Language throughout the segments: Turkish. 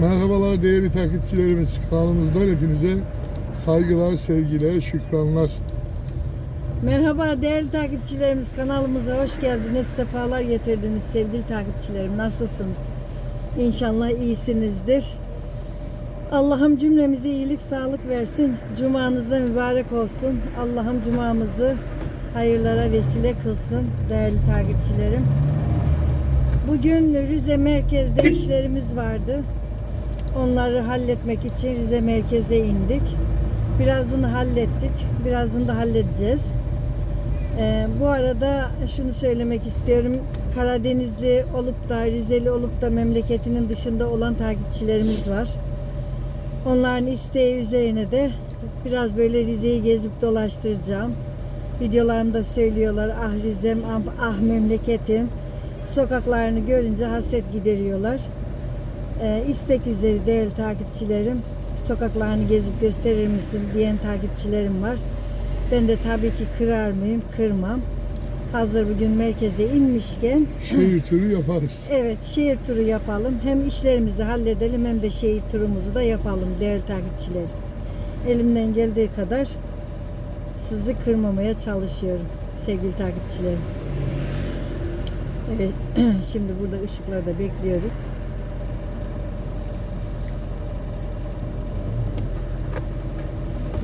Merhabalar değerli takipçilerimiz. Kanalımızdan hepinize saygılar, sevgiler, şükranlar. Merhaba değerli takipçilerimiz kanalımıza hoş geldiniz. Sefalar getirdiniz sevgili takipçilerim. Nasılsınız? İnşallah iyisinizdir. Allah'ım cümlemize iyilik, sağlık versin. Cumanız da mübarek olsun. Allah'ım cumamızı hayırlara vesile kılsın değerli takipçilerim. Bugün Rize merkezde işlerimiz vardı. Onları halletmek için Rize merkeze indik. Birazını hallettik. Birazını da halledeceğiz. Ee, bu arada şunu söylemek istiyorum. Karadenizli olup da Rizeli olup da memleketinin dışında olan takipçilerimiz var. Onların isteği üzerine de biraz böyle Rize'yi gezip dolaştıracağım. Videolarımda söylüyorlar ah Rize'm, ah, ah memleketim. Sokaklarını görünce hasret gideriyorlar. Ee, istek üzeri değerli takipçilerim. Sokaklarını gezip gösterir misin diyen takipçilerim var. Ben de tabii ki kırar mıyım? Kırmam. Hazır bugün merkeze inmişken Şehir turu yaparız. evet şehir turu yapalım. Hem işlerimizi halledelim hem de şehir turumuzu da yapalım değerli takipçilerim. Elimden geldiği kadar sizi kırmamaya çalışıyorum sevgili takipçilerim. Evet şimdi burada ışıklarda bekliyoruz.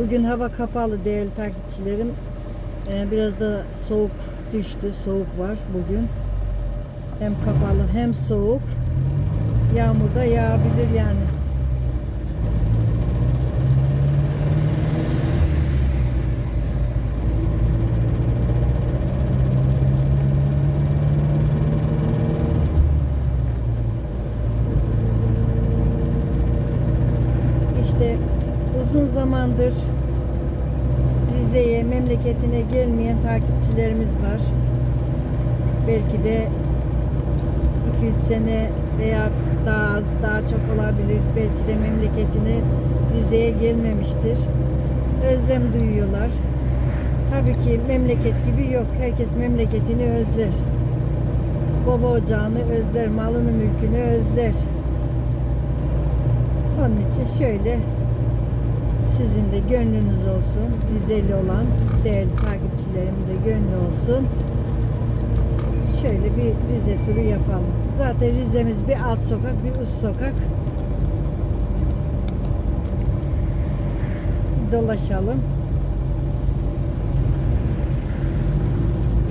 Bugün hava kapalı değerli takipçilerim. Ee, biraz da soğuk düştü. Soğuk var bugün. Hem kapalı hem soğuk. Yağmur da yağabilir yani. İşte uzun zamandır memleketine gelmeyen takipçilerimiz var. Belki de 2-3 sene veya daha az, daha çok olabilir. Belki de memleketine Rize'ye gelmemiştir. Özlem duyuyorlar. Tabii ki memleket gibi yok. Herkes memleketini özler. Baba ocağını özler, malını mülkünü özler. Onun için şöyle sizin de gönlünüz olsun. Rizeli olan değerli takipçilerimin de gönlü olsun. Şöyle bir Rize turu yapalım. Zaten Rize'miz bir alt sokak, bir üst sokak. Dolaşalım.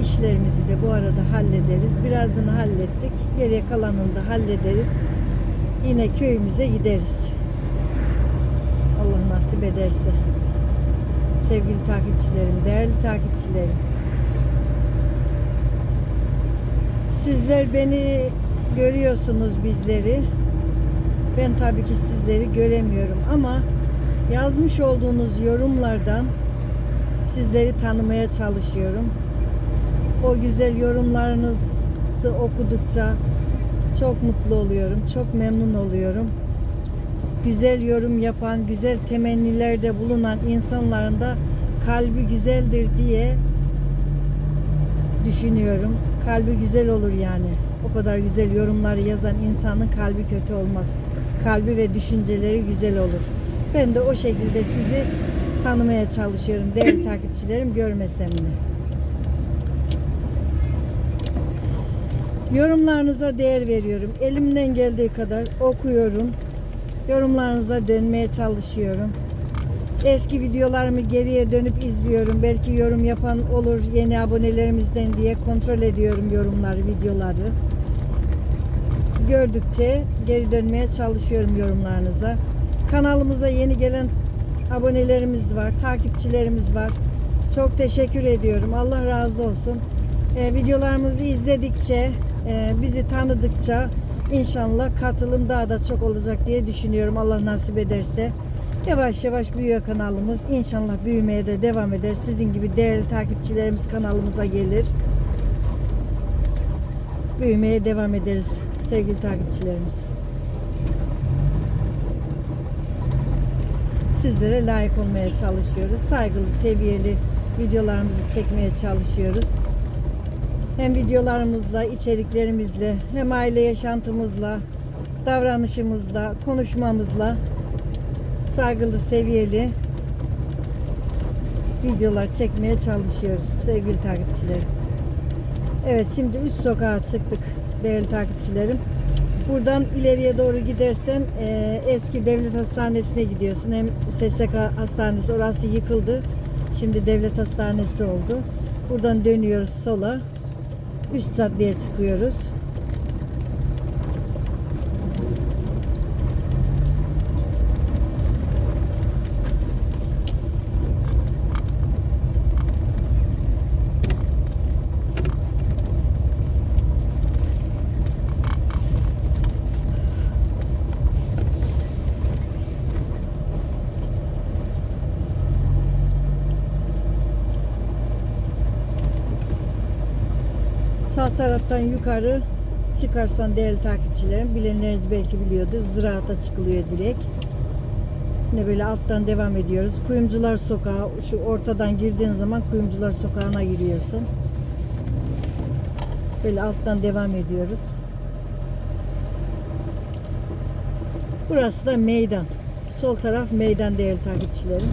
İşlerimizi de bu arada hallederiz. Birazını hallettik. Geriye kalanını da hallederiz. Yine köyümüze gideriz. Nasip ederse. Sevgili takipçilerim, değerli takipçilerim. Sizler beni görüyorsunuz bizleri. Ben tabii ki sizleri göremiyorum ama yazmış olduğunuz yorumlardan sizleri tanımaya çalışıyorum. O güzel yorumlarınızı okudukça çok mutlu oluyorum, çok memnun oluyorum güzel yorum yapan, güzel temennilerde bulunan insanların da kalbi güzeldir diye düşünüyorum. Kalbi güzel olur yani. O kadar güzel yorumları yazan insanın kalbi kötü olmaz. Kalbi ve düşünceleri güzel olur. Ben de o şekilde sizi tanımaya çalışıyorum değerli takipçilerim görmesem de. Yorumlarınıza değer veriyorum. Elimden geldiği kadar okuyorum. Yorumlarınıza dönmeye çalışıyorum. Eski videolarımı geriye dönüp izliyorum. Belki yorum yapan olur yeni abonelerimizden diye kontrol ediyorum yorumları, videoları. Gördükçe geri dönmeye çalışıyorum yorumlarınıza. Kanalımıza yeni gelen abonelerimiz var, takipçilerimiz var. Çok teşekkür ediyorum. Allah razı olsun. Ee, videolarımızı izledikçe, e, bizi tanıdıkça İnşallah katılım daha da çok olacak diye düşünüyorum Allah nasip ederse. Yavaş yavaş büyüyor kanalımız. İnşallah büyümeye de devam eder. Sizin gibi değerli takipçilerimiz kanalımıza gelir. Büyümeye devam ederiz sevgili takipçilerimiz. Sizlere layık olmaya çalışıyoruz. Saygılı, seviyeli videolarımızı çekmeye çalışıyoruz. Hem videolarımızla, içeriklerimizle, hem aile yaşantımızla, davranışımızla, konuşmamızla saygılı, seviyeli videolar çekmeye çalışıyoruz sevgili takipçilerim. Evet şimdi üst sokağa çıktık değerli takipçilerim. Buradan ileriye doğru gidersen e, eski devlet hastanesine gidiyorsun. Hem SSK hastanesi orası yıkıldı. Şimdi devlet hastanesi oldu. Buradan dönüyoruz sola. Üst caddeye çıkıyoruz. Taraftan yukarı çıkarsan değerli takipçilerim bilenleriniz belki biliyordu. Ziraata çıkılıyor direkt. Ne böyle alttan devam ediyoruz. Kuyumcular sokağı şu ortadan girdiğin zaman Kuyumcular sokağına giriyorsun. Böyle alttan devam ediyoruz. Burası da meydan. Sol taraf meydan değerli takipçilerim.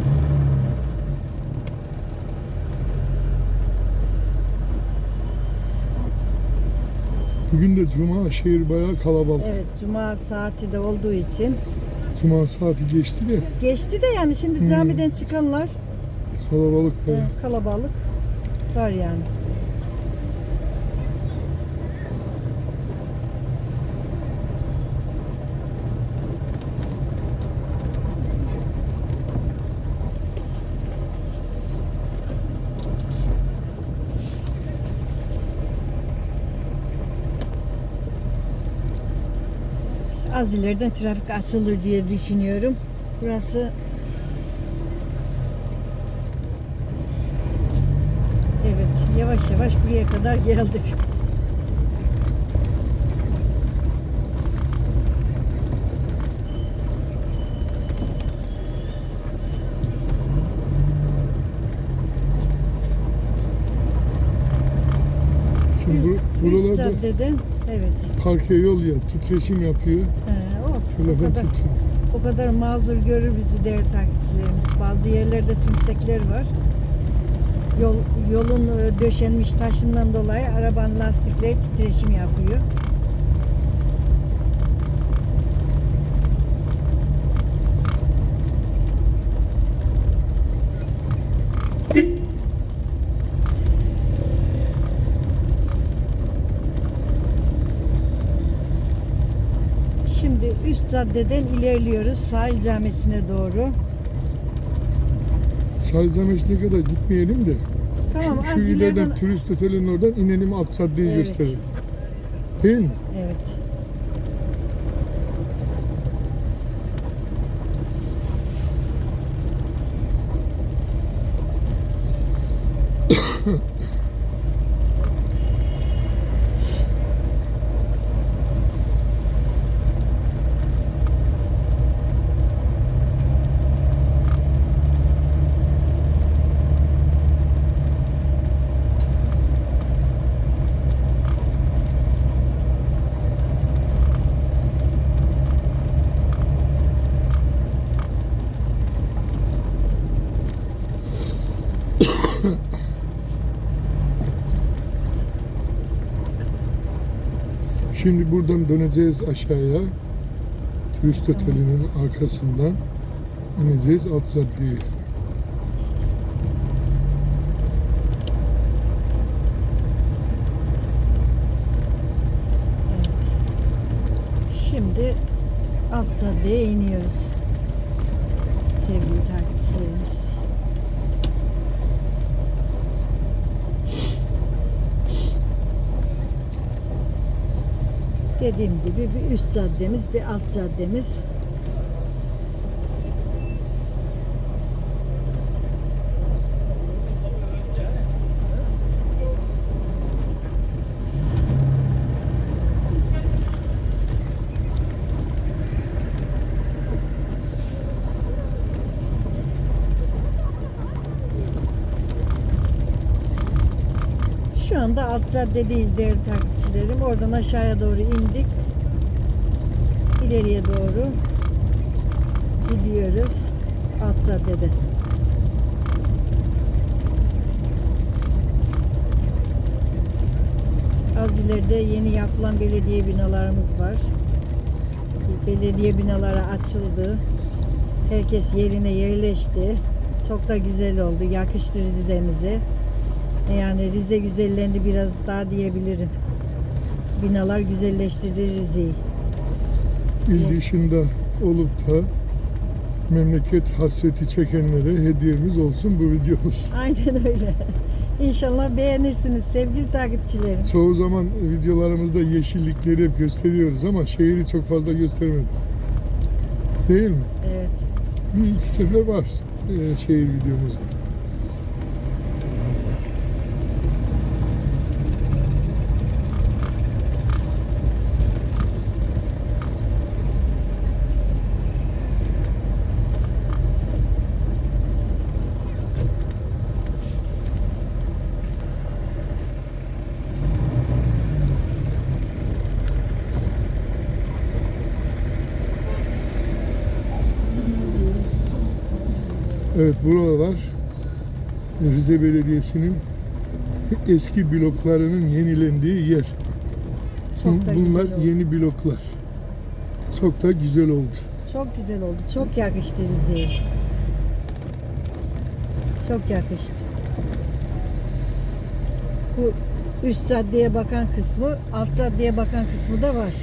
Bugün de cuma şehir bayağı kalabalık. Evet cuma saati de olduğu için Cuma saati geçti de Geçti de yani şimdi camiden çıkanlar kalabalık e, bayağı. kalabalık var yani. Az ileriden trafik açılır diye düşünüyorum. Burası Evet, yavaş yavaş buraya kadar geldik. Şimdi Üst, bu, üst buralarda caddede, evet. parke yol ya titreşim yapıyor. Ee, olsun. O Telefon kadar, titriyor. o kadar mazur görür bizi değerli takipçilerimiz. Bazı yerlerde tümsekler var. Yol, yolun e, döşenmiş taşından dolayı arabanın lastikleri titreşim yapıyor. Şimdi üst caddeden ilerliyoruz sahil camisine doğru. Sahil Camisi'ne kadar gitmeyelim de. Tamam şu, şu ileriden... ileriden turist otelinin oradan inelim alt caddeyi Evet. gösterelim. Değil mi? Evet. Şimdi buradan döneceğiz aşağıya. Turist otelinin arkasından ineceğiz alt caddeye. Şimdi alt caddeye iniyoruz. Sevgili takipçilerimiz. Dediğim gibi bir üst caddemiz, bir alt caddemiz. Şu anda alt caddedeyiz değerli takipçilerim. Oradan aşağıya doğru indik. ileriye doğru gidiyoruz. Alt caddede. Az ileride yeni yapılan belediye binalarımız var. Belediye binaları açıldı. Herkes yerine yerleşti. Çok da güzel oldu. Yakıştı Rize'mize. Yani Rize güzellendi biraz daha diyebilirim. Binalar güzelleştirdi Rize'yi. İl dışında olup da memleket hasreti çekenlere hediyemiz olsun bu videomuz. Aynen öyle. İnşallah beğenirsiniz sevgili takipçilerim. Çoğu zaman videolarımızda yeşillikleri hep gösteriyoruz ama şehri çok fazla göstermedik. Değil mi? Evet. Bir iki sefer var e, şehir videomuzda. Evet buralar Rize Belediyesi'nin eski bloklarının yenilendiği yer. Çok da Bunlar güzel oldu. yeni bloklar. Çok da güzel oldu. Çok güzel oldu. Çok yakıştı Rize'ye. Çok yakıştı. Bu üst caddeye bakan kısmı, alt caddeye bakan kısmı da var.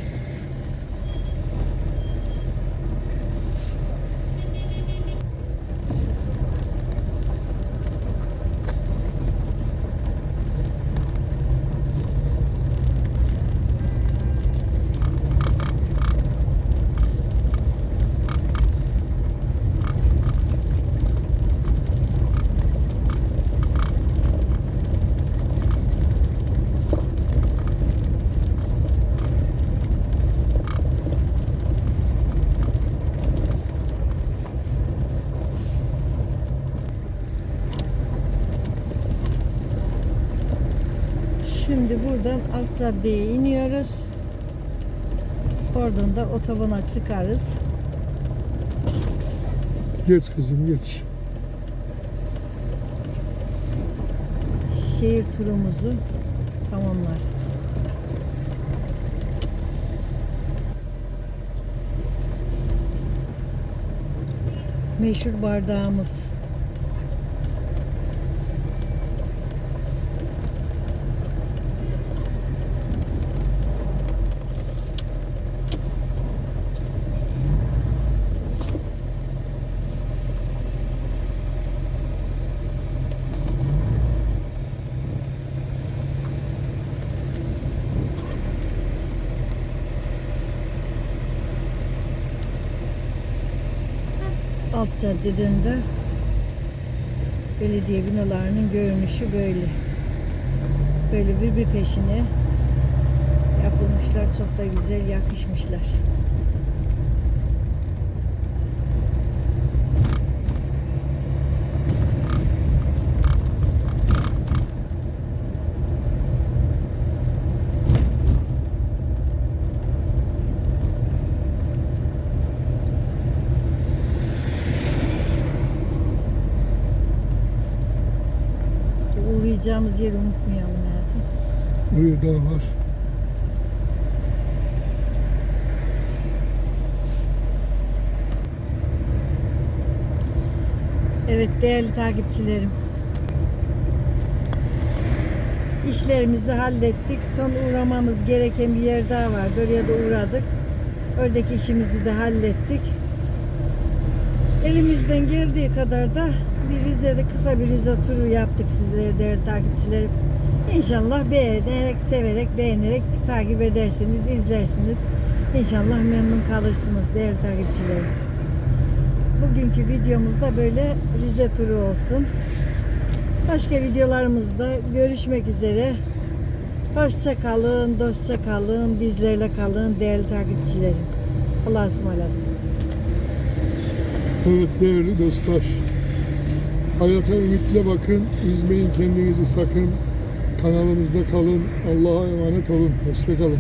Şimdi buradan alt caddeye iniyoruz. Oradan da otobana çıkarız. Geç kızım geç. Şehir turumuzu tamamlarız. Meşhur bardağımız. Alt caddeden de belediye binalarının görünüşü böyle. Böyle bir bir peşine yapılmışlar. Çok da güzel yakışmışlar. Uğrayacağımız yeri unutmayalım hayatım. Buraya daha var. Evet değerli takipçilerim. İşlerimizi hallettik. Son uğramamız gereken bir yer daha vardı. Oraya da uğradık. Oradaki işimizi de hallettik. Elimizden geldiği kadar da bir Rize'de kısa bir Rize turu yaptık sizlere değerli takipçilerim. İnşallah beğenerek, severek, beğenerek takip edersiniz, izlersiniz. İnşallah memnun kalırsınız değerli takipçilerim. Bugünkü videomuzda böyle Rize turu olsun. Başka videolarımızda görüşmek üzere. Hoşça kalın, dostça kalın, bizlerle kalın değerli takipçilerim. Allah'a ısmarladık. Evet değerli dostlar. Hayata ümitle bakın. Üzmeyin kendinizi sakın. Kanalımızda kalın. Allah'a emanet olun. Hoşça kalın.